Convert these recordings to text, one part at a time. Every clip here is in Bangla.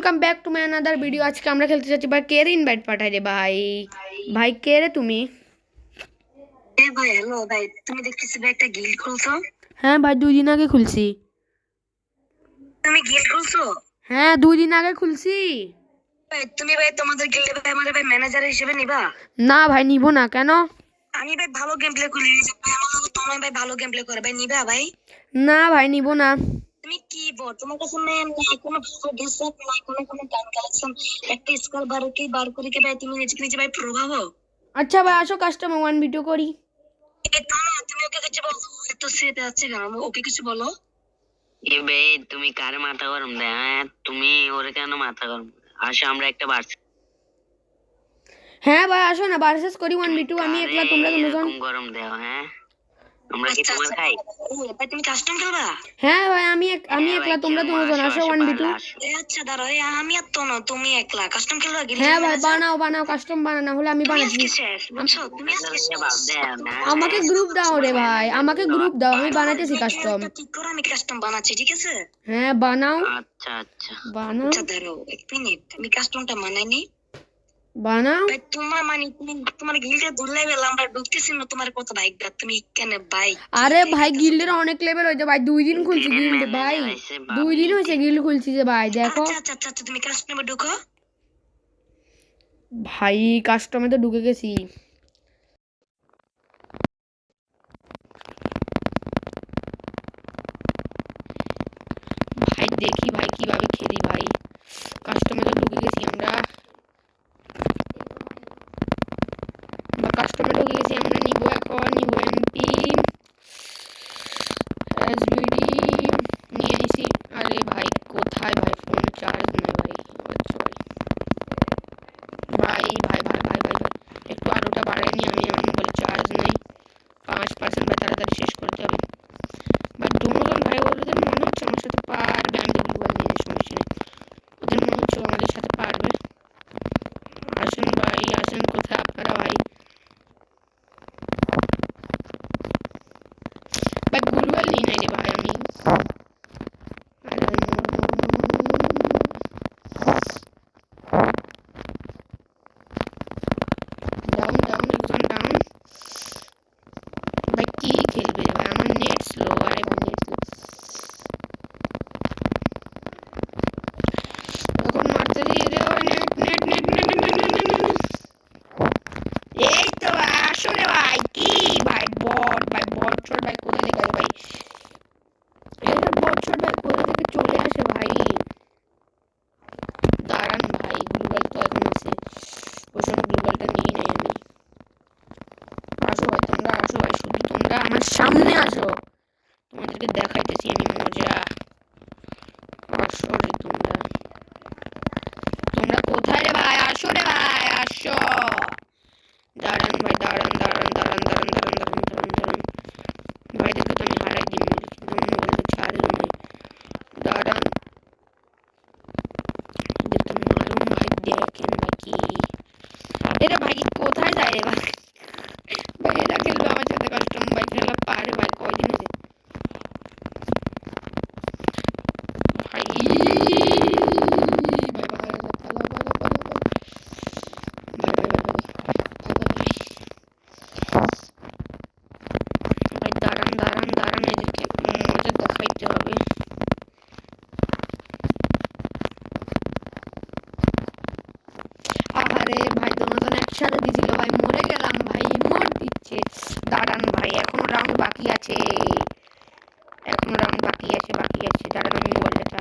Welcome back to my another video আজকে আমরা খেলতে চাচ্ছি ভাই কে রে ইনভাইট পাঠাই রে ভাই? ভাই কে রে তুমি? এ ভাই হ্যালো ভাই তুমি দেখতেছি ভাই একটা গিল্ড খুলছো? হ্যাঁ ভাই দুই দিন আগে খুলছি। তুমি গিল্ড খুলছো? হ্যাঁ দুই দিন আগে খুলছি। ভাই তুমি ভাই তোমাদের গিল্ডে ভাই আমার ভাই ম্যানেজার হিসেবে নিবা? না ভাই নিব না কেন? আমি ভাই ভালো গেম প্লে করি তোমার ভাই ভালো গেম প্লে করে ভাই নিবা ভাই? না ভাই নিব না। তুমি কি বল? তোমার কাছে কোনো ভালো ড্রেস আপ নাই? কোনো কোনো গান কালেকশন একটা স্কাল বার কি বার করে কি ভাই তুমি নিজে নিজে ভাই প্রভাব আচ্ছা ভাই আসো কাস্টমার ওয়ান ভিডিও করি। তা তুমি ওকে কিছু বলো। আছে কেন ওকে কিছু বলো। এ বে তুমি কার মাথা গরম? দেয় হ্যাঁ তুমি ওরে কেন মাথা গরম? আসো আমরা একটা বার হ্যাঁ ভাই আসো না বারসেস করি ওয়ান ভি টু আমি একলা তোমরা দুজন। গরম দেও হ্যাঁ? আমরা কি তোমার ভাই? তুমি কাস্টম খেলবা? হ্যাঁ ভাই আমি আমি একলা তোমরা দুজন আসো ওয়ান ভি টু পারলে আসো। এ আচ্ছা দাঁড়াও আমি আর তো না তুমি একলা। কাস্টম খেলবা গিল্ড হ্যাঁ ভাই বানাও বানাও কাস্টম বানাও না হলে আমি বানাচ্ছি। আজকে শেষ বুঝছ? তুমি আজকে এ শেষ। বাপ দেও না। আমাকে গ্রুপ দাও রে ভাই আমাকে গ্রুপ দাও আমি বানাতেছি কাস্টম ঠিক করে আমি কাস্টম বানাচ্ছি ঠিক আছে? হ্যাঁ বানাও। আচ্ছা আচ্ছা। বানাও। আচ্ছা দাঁড়াও এক মিনিট আমি কাস্টমটা বানাইনি বানাও। তোমার মানে তুমি তোমার গিল্ডে দূর লেভেল আমরা ঢুকতেছি না তোমার কত বাইক তুমি কেন বাইক আরে ভাই গিল্ডের অনেক লেভেল হয়েছে ভাই। দুই দিন খুলছি গিল্ড ভাই। দুই দিন হয়েছে গিল্ড খুলছি যে ভাই দেখো। আচ্ছা আচ্ছা আচ্ছা আচ্ছা, তুমি কাস্টমে ঢুকো। ভাই কাস্টমে তো ঢুকে গেছি। ভাই দেখি ভাই কীভাবে from Adobe এখনও রাউন্ড বাকি আছে বাকি আছে যারা আমি মোবাইলটা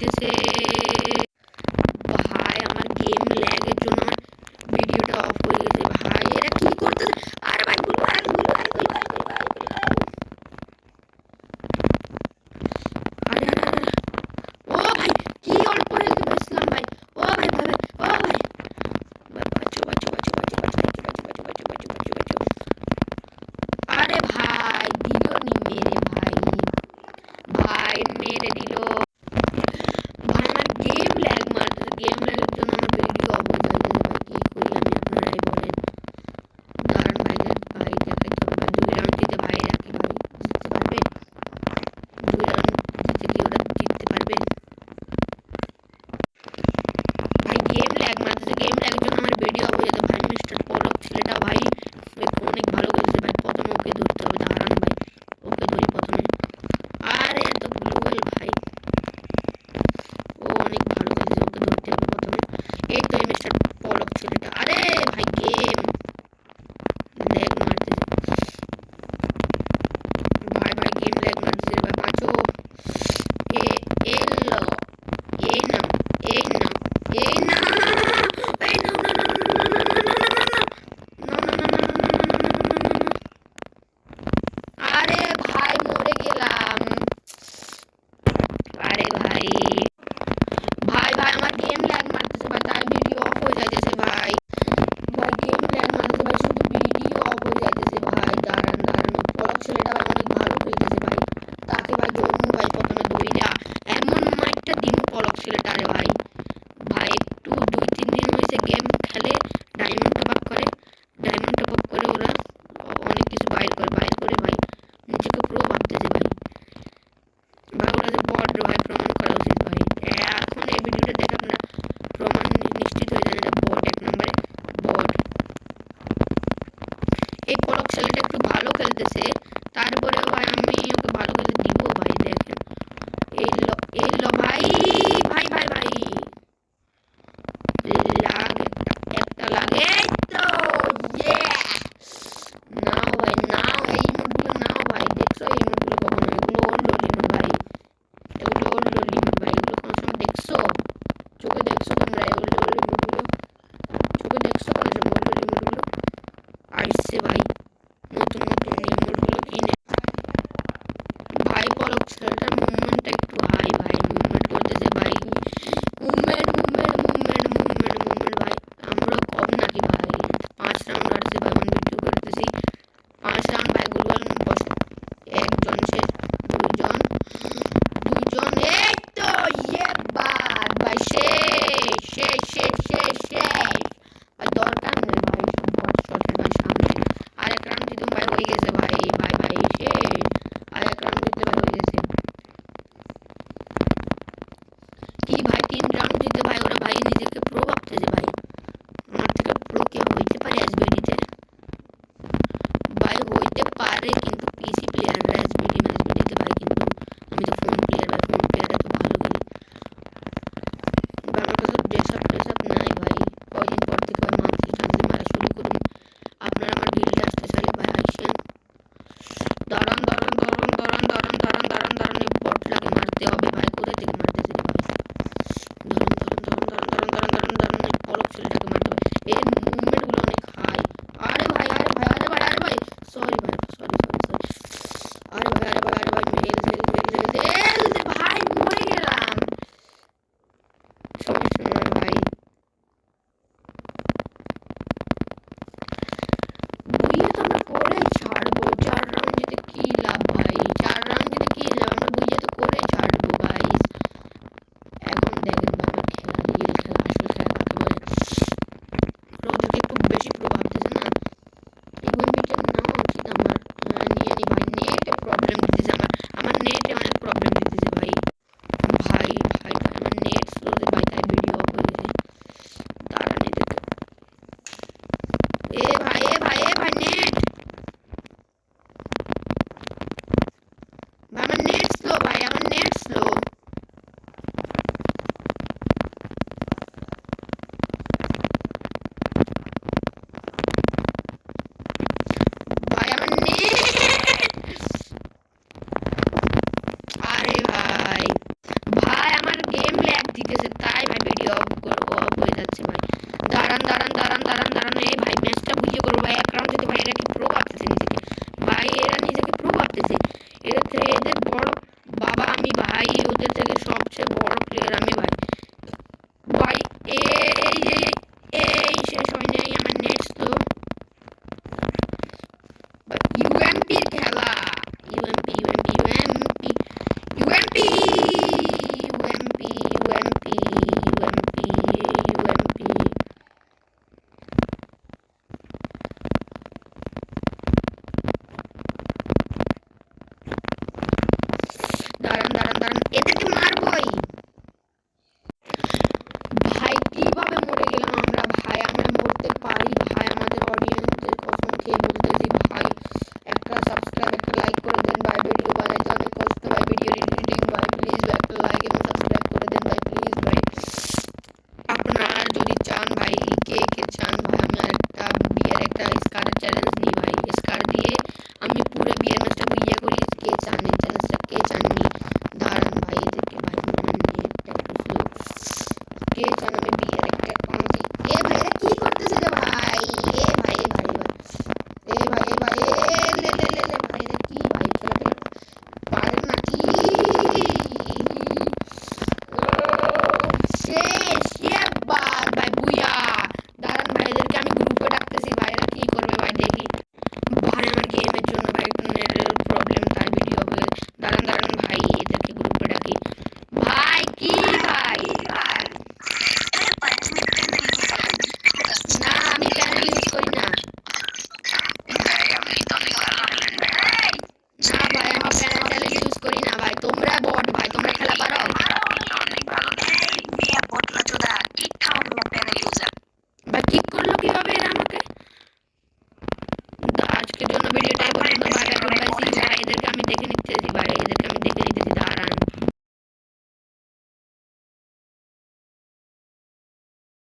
वजह से lo